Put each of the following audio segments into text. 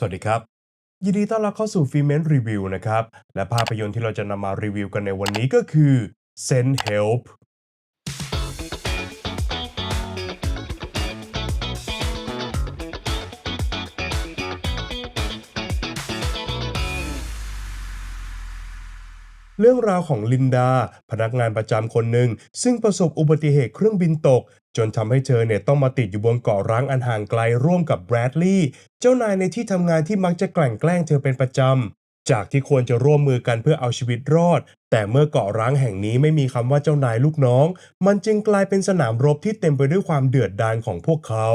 สวัสดีครับ ยินดีต้อนรับเข้าสู่ฟิเมนรีวิวนะครับ และภาพยนตร์ที่เราจะนำมารีวิวกันในวันนี้ก็คือ Send Help เรื่องราวของลินดา พนักงานประจำคนหนึ่งซึ่งประสบอุบัติเหตุเครื่องบินตก จนทำให้เธอเนี่ยต้องมาติดอยู่บนเกาะร้างอันห่างไกลร่วมกับแบรดลีย์เจ้านายในที่ทำงานที่มักจะแกลั่นแกล้งเธอเป็นประจำจากที่ควรจะร่วมมือกันเพื่อเอาชีวิตรอด แต่เมื่อเกาะร้างแห่งนี้ไม่มีคำว่าเจ้านายลูกน้อง มันจึงกลายเป็นสนามรบที่เต็มไปด้วยความเดือดดาลของพวกเขา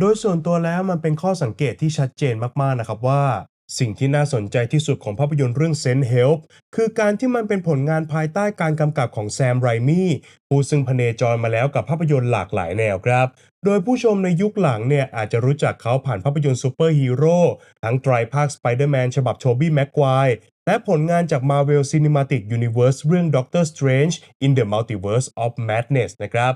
โดยส่วนตัวแล้วมันเป็นข้อสังเกตที่ชัดเจนมากๆนะครับว่า สิ่งที่น่าสนใจที่สุดของภาพยนตร์เรื่อง Sense Help คือการที่มันเป็นผลงานภายใต้การกำกับของแซมไรมี่ผู้ซึ่งพเนจรมาแล้วกับภาพยนตร์หลากหลายแนวครับ โดยผู้ชมในยุคหลังเนี่ยอาจจะรู้จักเขาผ่านภาพยนตร์ซูเปอร์ฮีโร่ทั้งไตรภาค Spider-Man ฉบับโชบี้แม็กควายและผลงานจาก Marvel Cinematic Universe เรื่อง Doctor Strange in the Multiverse of Madness นะครับ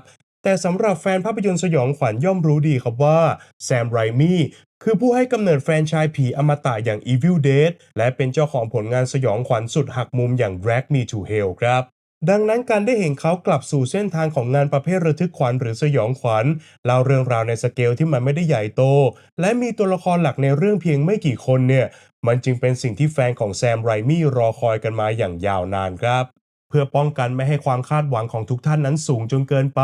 แต่สำหรับแฟนภาพยนตร์สยองขวัญย่อมรู้ดีครับว่าแซมไรมี่คือผู้ให้กำเนิดแฟรนไชส์ผีอมตะอย่าง Evil Dead และเป็นเจ้าของผลงานสยองขวัญสุดหักมุมอย่าง Drag Me to Hell ครับ ดังนั้นการได้เห็นเขากลับสู่เส้นทางของงานประเภทระทึกขวัญหรือสยองขวัญเล่าเรื่องราวในสเกลที่มันไม่ได้ใหญ่โต และมีตัวละครหลักในเรื่องเพียงไม่กี่คนเนี่ย มันจึงเป็นสิ่งที่แฟนของแซมไรมี่รอคอยกันมาอย่างยาวนานครับ เพื่อป้องกันไม่ให้ความคาดหวังของทุกท่านนั้นสูงจนเกินไป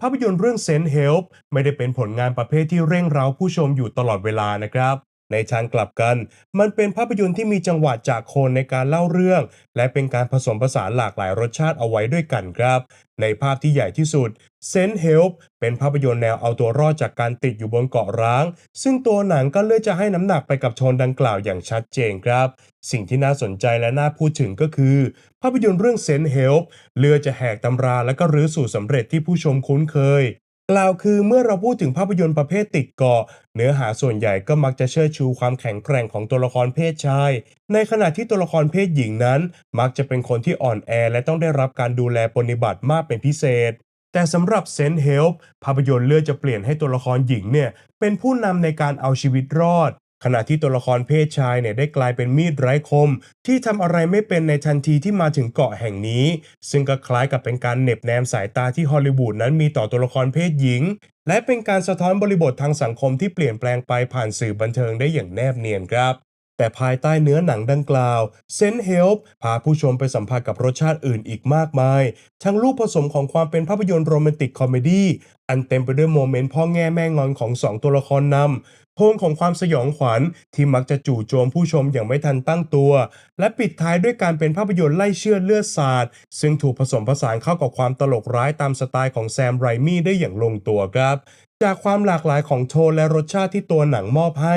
ภาพยนตร์เรื่อง Sense Help ไม่ได้เป็นผลงานประเภทที่เร่งเร้าผู้ชมอยู่ตลอดเวลานะครับ ในทางกลับกัน มันเป็นภาพยนตร์ที่มีจังหวะจากโคนในการเล่าเรื่อง และเป็นการผสมผสานหลากหลายรสชาติเอาไว้ด้วยกันครับ ในภาพที่ใหญ่ที่สุด Sense Help เป็นภาพยนตร์แนวเอาตัวรอดจากการติดอยู่บนเกาะร้าง ซึ่งตัวหนังก็เลือกจะให้น้ำหนักไปกับโทนดังกล่าวอย่างชัดเจนครับ สิ่งที่น่าสนใจและน่าพูดถึงก็คือ ภาพยนตร์เรื่อง Sense Help เลือกจะแหกตำราและก็รื้อสู่สำเร็จที่ผู้ชมคุ้นเคยกล่าวคือเมื่อเราพูดถึงภาพยนตร์ประเภทติดเกาะ เนื้อหาส่วนใหญ่ก็มักจะเชิดชูความแข็งแกร่งของตัวละครเพศชาย ในขณะที่ตัวละครเพศหญิงนั้น มักจะเป็นคนที่อ่อนแอและต้องได้รับการดูแลปฏิบัติมากเป็นพิเศษ แต่สำหรับ Sense Help ภาพยนตร์เลือกจะเปลี่ยนให้ตัวละครหญิงเนี่ยเป็นผู้นำในการเอาชีวิตรอด ขณะที่ตัวละครเพศชายเนี่ยได้กลายเป็นมีดไร้คม ที่ทำอะไรไม่เป็นในทันทีที่มาถึงเกาะแห่งนี้ ซึ่งก็คล้ายกับเป็นการเหน็บแนมสายตาที่ฮอลลีวูดนั้นมีต่อตัวละครเพศหญิง และเป็นการสะท้อนบริบททางสังคมที่เปลี่ยนแปลงไปผ่านสื่อบันเทิงได้อย่างแนบเนียนครับ แต่ภายใต้เนื้อหนังดังกล่าว Sense Help พาผู้ชมไปสัมผัสกับรสชาติอื่นอีกมากมาย ทั้งรูปผสมของความเป็นภาพยนตร์โรแมนติกคอมเมดี้อันเต็มไปด้วยโมเมนต์พ่อแง่แม่งอนของสองตัวละครนำโทนของความสยองขวัญที่มักจะจู่โจมผู้ชมอย่างไม่ทันตั้งตัว และปิดท้ายด้วยการเป็นภาพยนตร์ไล่เชือดเลือดสาดซึ่งถูกผสมผสานเข้ากับความตลกร้ายตามสไตล์ของแซมไรมี่ได้อย่างลงตัวครับ จากความหลากหลายของโทนและรสชาติที่ตัวหนังมอบให้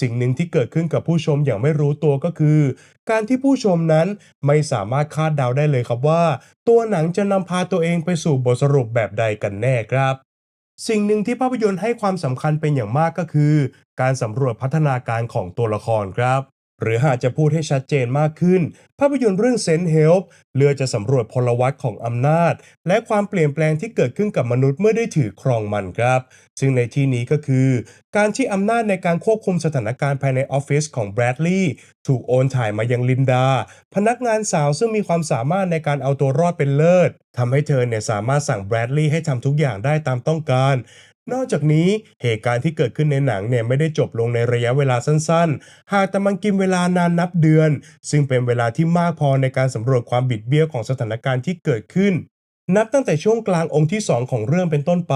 สิ่งหนึ่งที่เกิดขึ้นกับผู้ชมอย่างไม่รู้ตัวก็คือ การที่ผู้ชมนั้นไม่สามารถคาดเดาได้เลยครับว่า ตัวหนังจะนำพาตัวเองไปสู่บทสรุปแบบใดกันแน่ครับ สิ่งหนึ่งที่ภาพยนตร์ให้ความสำคัญเป็นอย่างมากก็คือ การสำรวจพัฒนาการของตัวละครครับ หรือหากจะพูดให้ชัดเจนมากขึ้น ภาพยนตร์เรื่อง Sense Help เลือจะสำรวจพลวัตของอำนาจ และความเปลี่ยนแปลงที่เกิดขึ้นกับมนุษย์เมื่อได้ถือครองมันครับ ซึ่งในที่นี้ก็คือ การที่อำนาจในการควบคุมสถานการณ์ภายในออฟฟิศของแบรดลีย์ถูกโอนถ่ายมายังลินดา พนักงานสาวซึ่งมีความสามารถในการเอาตัวรอดเป็นเลิศทำให้เธอเนี่ยสามารถสั่งแบรดลีย์ให้ทำทุกอย่างได้ตามต้องการ นอกจากนี้เหตุการณ์ที่เกิดขึ้นในหนังเนี่ยไม่ได้จบลงในระยะเวลาสั้นๆ หากแต่มันกินเวลานานนับเดือน ซึ่งเป็นเวลาที่มากพอในการสำรวจความบิดเบี้ยวของสถานการณ์ที่เกิดขึ้น นับตั้งแต่ช่วงกลางองค์ที่ 2 ของเรื่องเป็นต้นไป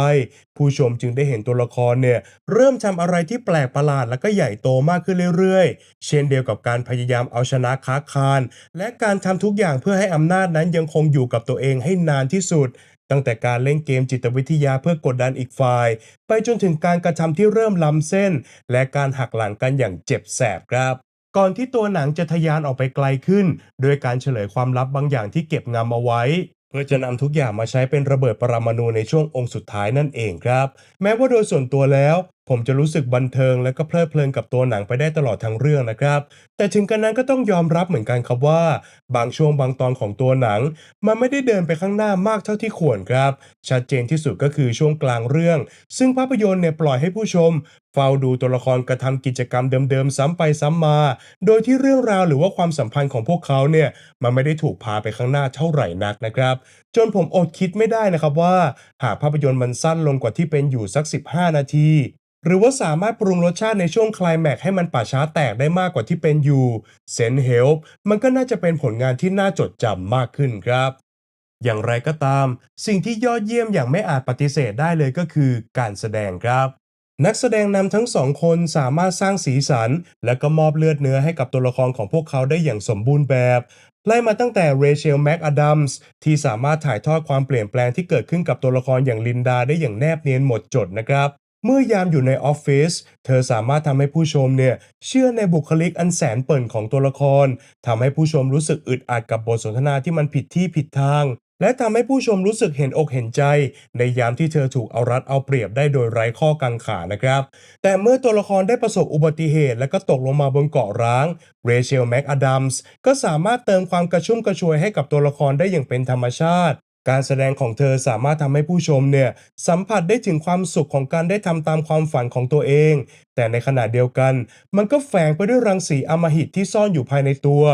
ผู้ชมจึงได้เห็นตัวละครเนี่ยเริ่มทำอะไรที่แปลกประหลาดและก็ใหญ่โตมากขึ้นเรื่อยๆ เช่นเดียวกับการพยายามเอาชนะค้าคานและการทำทุกอย่างเพื่อให้อำนาจนั้นยังคงอยู่กับตัวเองให้นานที่สุด ตั้งแต่การเล่นเกมจิตวิทยาเพื่อกดดันอีกฝ่าย ไปจนถึงการกระทำที่เริ่มล้ำเส้น และการหักหลังกันอย่างเจ็บแสบครับ ก่อนที่ตัวหนังจะทะยานออกไปไกลขึ้น โดยการเฉลยความลับบางอย่างที่เก็บงำเอาไว้เพื่อจะนำทุกอย่างมาใช้เป็นระเบิดปรมาณูในช่วงองค์สุดท้ายนั่นเองครับ แม้ว่าโดยส่วนตัวแล้ว ผมจะรู้สึกบันเทิงและก็เพลิดเพลินกับตัวหนังไปได้ตลอดทั้งเรื่องนะครับ แต่ถึงกันนั้นก็ต้องยอมรับเหมือนกันครับว่า บางช่วงบางตอนของตัวหนัง มันไม่ได้เดินไปข้างหน้ามากเท่าที่ควรครับ ชัดเจนที่สุดก็คือช่วงกลางเรื่อง ซึ่งภาพยนตร์เนี่ยปล่อยให้ผู้ชมเฝ้าดูตัวละครกระทำกิจกรรมเดิมๆซ้ำไปซ้ำมา โดยที่เรื่องราวหรือว่าความสัมพันธ์ของพวกเขาเนี่ยมันไม่ได้ถูกพาไปข้างหน้าเท่าไหร่นักนะครับ จนผมอดคิดไม่ได้นะครับว่า หากภาพยนตร์มันสั้นลงกว่าที่เป็นอยู่สัก 15 นาที หรือว่าสามารถปรุงรสชาติในช่วงคลายแม็กให้มันป่าช้าแตกได้มากกว่าที่เป็นอยู่เซนเฮล์ปมันก็น่าจะเป็นผลงานที่น่าจดจำมากขึ้นครับ อย่างไรก็ตาม สิ่งที่ยอดเยี่ยมอย่างไม่อาจปฏิเสธได้เลยก็คือการแสดงครับนักแสดงนำทั้งสองคนสามารถสร้างสีสัน และก็มอบเลือดเนื้อให้กับตัวละครของพวกเขาได้อย่างสมบูรณ์แบบ ไล่มาตั้งแต่เรเชลแม็กอดัมส์ที่สามารถถ่ายทอดความเปลี่ยนแปลงที่เกิดขึ้นกับตัวละครอย่างลินดาได้อย่างแนบเนียนหมดจดนะครับ เมื่อยามอยู่ในออฟฟิศเธอสามารถทำให้ผู้ชมเนี่ยเชื่อในบุคลิกอันแสนเปิ่นของตัวละครทำให้ผู้ชมรู้สึกอึดอัดกับบทสนทนาที่มันผิดที่ผิดทาง และทำให้ผู้ชมรู้สึกเห็นอกเห็นใจ ในยามที่เธอถูกเอารัดเอาเปรียบได้โดยไร้ข้อกังขานะครับ แต่เมื่อตัวละครได้ประสบอุบัติเหตุ และก็ตกลงมาบนเกาะร้างเรเชลแม็กอดัมส์ก็สามารถเติมความกระชุ่มกระชวยให้กับตัวละครได้อย่างเป็นธรรมชาติ การแสดงของเธอสามารถทำให้ผู้ชมเนี่ยสัมผัสได้ถึงความสุขของการได้ทำตามความฝันของตัวเอง แต่ในขณะเดียวกัน มันก็แฝงไปด้วยรังสีอมหิตที่ซ่อนอยู่ภายในตัว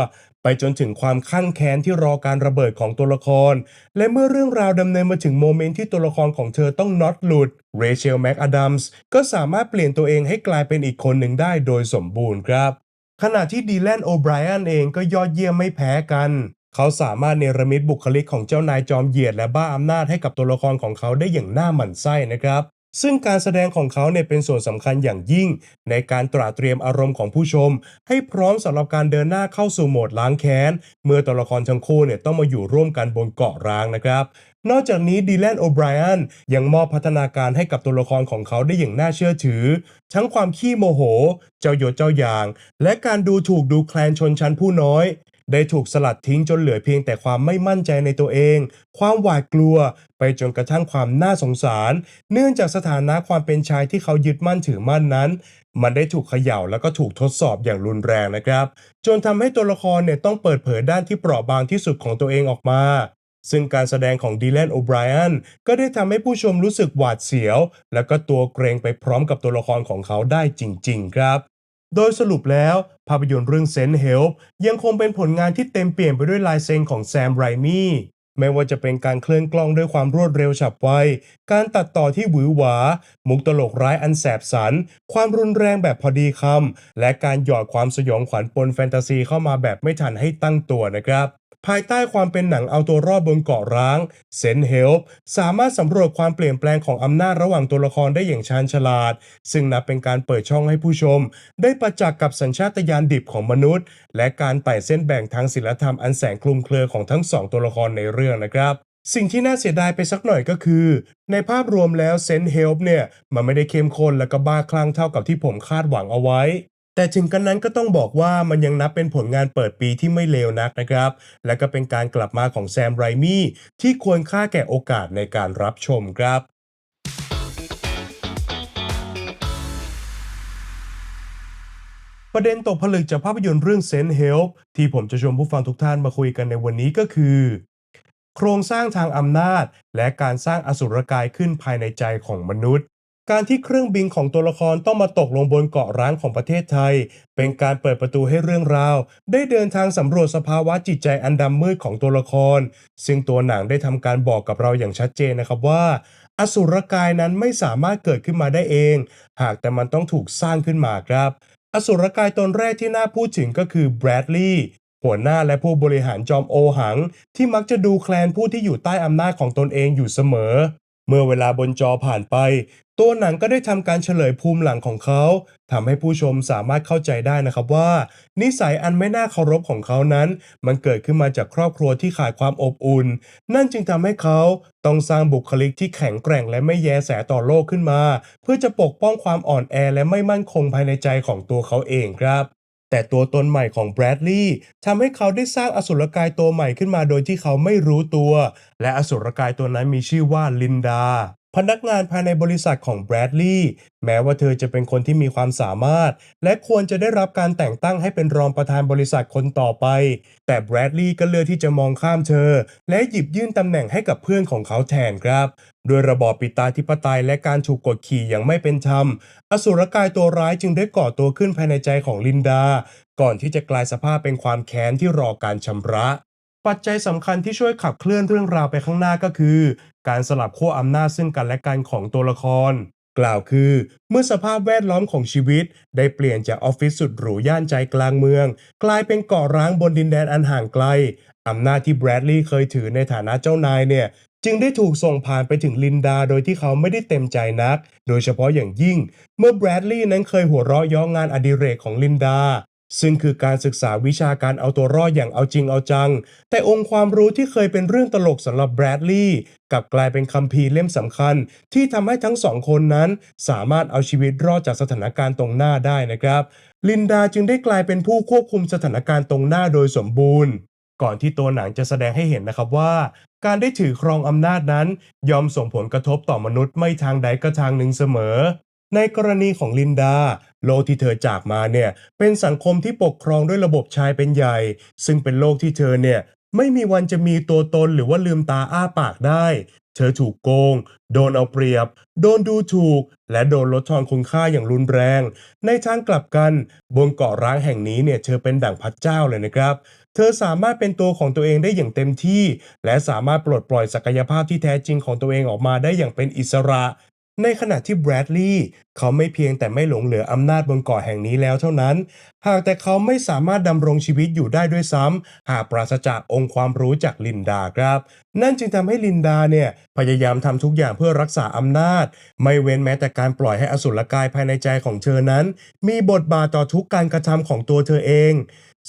ไปจนถึงความข้างแค้นที่รอการระเบิดของตัวละคร และเมื่อเรื่องราวดำเนินมาถึงโมเมนต์ที่ตัวละครของเธอต้องน็อตหลุดเรเชลแม็กอดัมส์ก็สามารถเปลี่ยนตัวเองให้กลายเป็นอีกคนหนึ่งได้โดยสมบูรณ์ครับขณะที่ดีแลนโอไบรอันเองก็ยอดเยี่ยมไม่แพ้กัน เขาสามารถเนรมิตบุคลิกของเจ้านายจอมเหยียดและบ้าอำนาจให้กับตัวละครของเขาได้อย่างน่าหมั่นไส้นะครับ ซึ่งการแสดงของเขาเนี่ยเป็นส่วนสำคัญอย่างยิ่ง ในการตราเตรียมอารมณ์ของผู้ชม ให้พร้อมสำหรับการเดินหน้าเข้าสู่โหมดล้างแค้น เมื่อตัวละครทั้งคู่เนี่ยต้องมาอยู่ร่วมกันบนเกาะร้างนะครับนอกจากนี้ดีแลนโอไบรอันยังมอบพัฒนาการให้กับตัวละครของเขาได้อย่างน่าเชื่อถือ ทั้งความขี้โมโห เจ้าโยดเจ้าอย่าง และการดูถูกดูแคลนชนชั้นผู้น้อย ได้ถูกสลัดทิ้งจนเหลือเพียงแต่ความไม่มั่นใจในตัวเอง ความหวาดกลัว ไปจนกระทั่งความน่าสงสาร เนื่องจากสถานะความเป็นชายที่เขายึดมั่นถือมั่นนั้น มันได้ถูกเขย่าแล้วก็ถูกทดสอบอย่างรุนแรงนะครับ จนทำให้ตัวละครเนี่ยต้องเปิดเผยด้านที่เปราะบางที่สุดของตัวเองออกมาซึ่งการแสดงของดีแลนโอไบรอันก็ได้ทำให้ผู้ชมรู้สึกหวาดเสียว และก็ตัวเกรงไปพร้อมกับตัวละครของเขาได้จริง ๆ ครับ โดยสรุปแล้วภาพยนตร์เรื่องเซนเฮลยังคงเป็นผลงานที่เต็มเปลี่ยนไปด้วยลายเซ็นของแซมไรมี่ไม่ว่าจะเป็นการเคลื่อนกล้องด้วยความรวดเร็วฉับไว การตัดต่อที่หวือหวา มุกตลกร้ายอันแสบสัน ความรุนแรงแบบพอดีคำ และการหยอดความสยองขวัญปนแฟนตาซีเข้ามาแบบไม่ทันให้ตั้งตัวนะครับ ภายใต้ความเป็นหนังเอาตัวรอดบนเกาะร้างเซนเฮลสามารถสำรวจความเปลี่ยนแปลงของอำนาจระหว่างตัวละครได้อย่างชาญฉลาด ซึ่งนับเป็นการเปิดช่องให้ผู้ชม ได้ประจักษ์กับสัญชาตญาณดิบของมนุษย์ และการไต่เส้นแบ่งทางศิลธรรมอันแสนคลุมเครือของทั้งสองตัวละครในเรื่องนะครับสิ่งที่น่าเสียดายไปสักหน่อยก็คือ ในภาพรวมแล้วเซนเฮลเนี่ย มันไม่ได้เข้มข้นและก็บ้าคลั่งเท่ากับที่ผมคาดหวังเอาไว้ แต่ถึงกันนั้นก็ต้องบอกว่ามันยังนับเป็นผลงานเปิดปีที่ไม่เลวนักนะครับ และก็เป็นการกลับมาของแซมไรมี่ที่ควรค่าแก่โอกาสในการรับชมครับประเด็นตกผลึกจากภาพยนตร์เรื่อง Sense Help ที่ผมจะชวนผู้ฟังทุกท่านมาคุยกันในวันนี้ก็คือ โครงสร้างทางอำนาจ และการสร้างอสุรกายขึ้นภายในใจของมนุษย์ การที่เครื่องบินของตัวละครต้องมาตกลงบนเกาะร้างของประเทศไทย เป็นการเปิดประตูให้เรื่องราว ได้เดินทางสำรวจสภาวะจิตใจอันดำมืดของตัวละคร ซึ่งตัวหนังได้ทำการบอกกับเราอย่างชัดเจนนะครับว่า อสุรกายนั้นไม่สามารถเกิดขึ้นมาได้เอง หากแต่มันต้องถูกสร้างขึ้นมาครับ อสุรกายตนแรกที่น่าพูดถึงก็คือแบรดลีย์หัวหน้าและผู้บริหารจอมโอหัง ที่มักจะดูแคลนผู้ที่อยู่ใต้อำนาจของตนเองอยู่เสมอเมื่อเวลาบนจอผ่านไป ตัวหนังก็ได้ทำการเฉลยภูมิหลังของเขาทำให้ผู้ชมสามารถเข้าใจได้นะครับว่า นิสัยอันไม่น่าเคารพของเขานั้น มันเกิดขึ้นมาจากครอบครัวที่ขาดความอบอุ่น นั่นจึงทำให้เขาต้องสร้างบุคลิกที่แข็งแกร่งและไม่แยแสต่อโลกขึ้นมา เพื่อจะปกป้องความอ่อนแอและไม่มั่นคงภายในใจของตัวเขาเองครับแต่ตัวตนใหม่ของแบรดลีย์ทำให้เขาได้สร้างอสุรกายตัวใหม่ขึ้นมาโดยที่เขาไม่รู้ตัว และอสุรกายตัวนั้นมีชื่อว่าลินดา พนักงานภายในบริษัทของแบรดลีย์แม้ว่าเธอจะเป็นคนที่มีความสามารถ และควรจะได้รับการแต่งตั้งให้เป็นรองประธานบริษัทคนต่อไป แต่แบรดลีย์ก็เลือกที่จะมองข้ามเธอ และหยิบยื่นตำแหน่งให้กับเพื่อนของเขาแทนครับโดยระบอบปิตาธิปไตยและการถูกกดขี่อย่างไม่เป็นธรรม อสุรกายตัวร้ายจึงได้ก่อตัวขึ้นภายในใจของลินดา ก่อนที่จะกลายสภาพเป็นความแค้นที่รอการชำระ ปัจจัยสำคัญที่ช่วยขับเคลื่อนเรื่องราวไปข้างหน้าก็คือ การสลับขั้วอำนาจซึ่งกันและกันของตัวละคร กล่าวคือ เมื่อสภาพแวดล้อมของชีวิต ได้เปลี่ยนจากออฟฟิศสุดหรูย่านใจกลางเมือง กลายเป็นเกาะร้างบนดินแดนอันห่างไกลอำนาจที่แบรดลีย์เคยถือในฐานะเจ้านายเนี่ยจึงได้ถูกส่งผ่านไปถึงลินดาโดยที่เขาไม่ได้เต็มใจนัก โดยเฉพาะอย่างยิ่ง เมื่อแบรดลีย์นั้นเคยหัวเราะย้องานอดิเรกของลินดา ซึ่งคือการศึกษาวิชาการเอาตัวรอดอย่างเอาจริงเอาจัง แต่องค์ความรู้ที่เคยเป็นเรื่องตลกสำหรับแบรดลีย์กลับกลายเป็นคัมภีร์เล่มสำคัญ ที่ทำให้ทั้งสองคนนั้น สามารถเอาชีวิตรอดจากสถานการณ์ตรงหน้าได้นะครับ ลินดาจึงได้กลายเป็นผู้ควบคุมสถานการณ์ตรงหน้าโดยสมบูรณ์ ก่อนที่ตัวหนังจะแสดงให้เห็นนะครับว่าการได้ถือครองอำนาจนั้น ยอมส่งผลกระทบต่อมนุษย์ไม่ทางใดก็ทางหนึ่งเสมอ ในกรณีของลินดา โลกที่เธอจากมาเนี่ยเป็นสังคมที่ปกครองด้วยระบบชายเป็นใหญ่ ซึ่งเป็นโลกที่เธอเนี่ยไม่มีวันจะมีตัวตนหรือว่าลืมตาอ้าปากได้ เธอถูกโกง โดนเอาเปรียบ โดนดูถูก และโดนลดทอนคุณค่าอย่างรุนแรง ในทางกลับกันบนเกาะร้างแห่งนี้เนี่ยเธอเป็นดั่งพระเจ้าเลยนะครับ เธอสามารถเป็นตัวของตัวเองได้อย่างเต็มที่ และสามารถปลดปล่อยศักยภาพที่แท้จริงของตัวเองออกมาได้อย่างเป็นอิสระ ในขณะที่แบรดลีย์เขาไม่เพียงแต่ไม่หลงเหลืออำนาจบนเกาะแห่งนี้แล้วเท่านั้น หากแต่เขาไม่สามารถดำรงชีวิตอยู่ได้ด้วยซ้ำหากปราศจากองค์ความรู้จากลินดาครับ นั่นจึงทำให้ลินดาเนี่ย พยายามทำทุกอย่างเพื่อรักษาอำนาจ ไม่เว้นแม้แต่การปล่อยให้อสุรกายภายในใจของเธอนั้น มีบทบาทต่อทุกการกระทำของตัวเธอเอง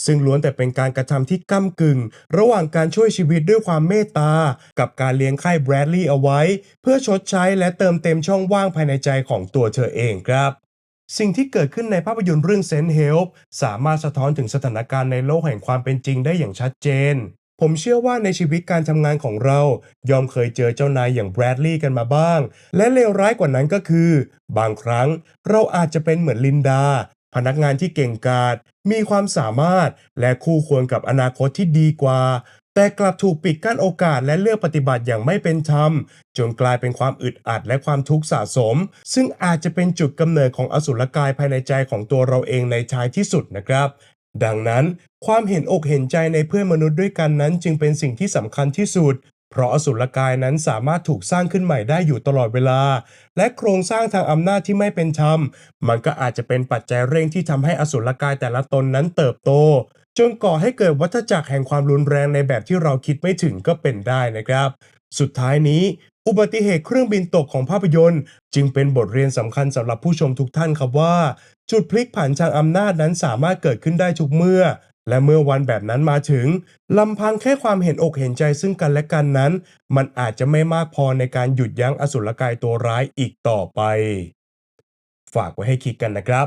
ซึ่งล้วนแต่เป็นการกระทำที่ก้ากึ่ง ระหว่างการช่วยชีวิตด้วยความเมตตา กับการเลี้ยงไข้แบรดลีย์เอาไว้ เพื่อชดใช้และเติมเต็มช่องว่างภายในใจของตัวเธอเองครับ สิ่งที่เกิดขึ้นในภาพยนตร์เรื่อง Sense Help สามารถสะท้อนถึงสถานการณ์ในโลกแห่งความเป็นจริงได้อย่างชัดเจน ผมเชื่อว่าในชีวิตการทำงานของเรายอมเคยเจอเจ้านายอย่างแบรดลีย์กันมาบ้าง และเลวร้ายกว่านั้นก็คือ บางครั้งเราอาจจะเป็นเหมือนลินดา พนักงานที่เก่งกาจมีความสามารถและคู่ควรกับอนาคตที่ดีกว่า แต่กลับถูกปิดกั้นโอกาสและเลือกปฏิบัติอย่างไม่เป็นธรรม จนกลายเป็นความอึดอัดและความทุกข์สะสม ซึ่งอาจจะเป็นจุดกำเนิดของอสุรกายภายในใจของตัวเราเองในท้ายที่สุดนะครับ ดังนั้นความเห็นอกเห็นใจในเพื่อนมนุษย์ด้วยกันนั้นจึงเป็นสิ่งที่สำคัญที่สุด เพราะอสุรกายนั้นสามารถถูกสร้างขึ้นใหม่ได้อยู่ตลอดเวลา และโครงสร้างทางอำนาจที่ไม่เป็นธรรม มันก็อาจจะเป็นปัจจัยเร่งที่ทำให้อสุรกายแต่ละตนนั้นเติบโต จนก่อให้เกิดวัฏจักรแห่งความรุนแรงในแบบที่เราคิดไม่ถึงก็เป็นได้นะครับ สุดท้ายนี้ อุบัติเหตุเครื่องบินตกของภาพยนตร์ จึงเป็นบทเรียนสำคัญสำหรับผู้ชมทุกท่านครับว่า จุดพลิกผันทางอำนาจนั้นสามารถเกิดขึ้นได้ทุกเมื่อ และเมื่อวันแบบนั้นมาถึงลำพังแค่ความเห็นอกเห็นใจซึ่งกันและกันนั้น มันอาจจะไม่มากพอในการหยุดยั้งอสุรกายตัวร้ายอีกต่อไป ฝากไว้ให้คิดกันนะครับ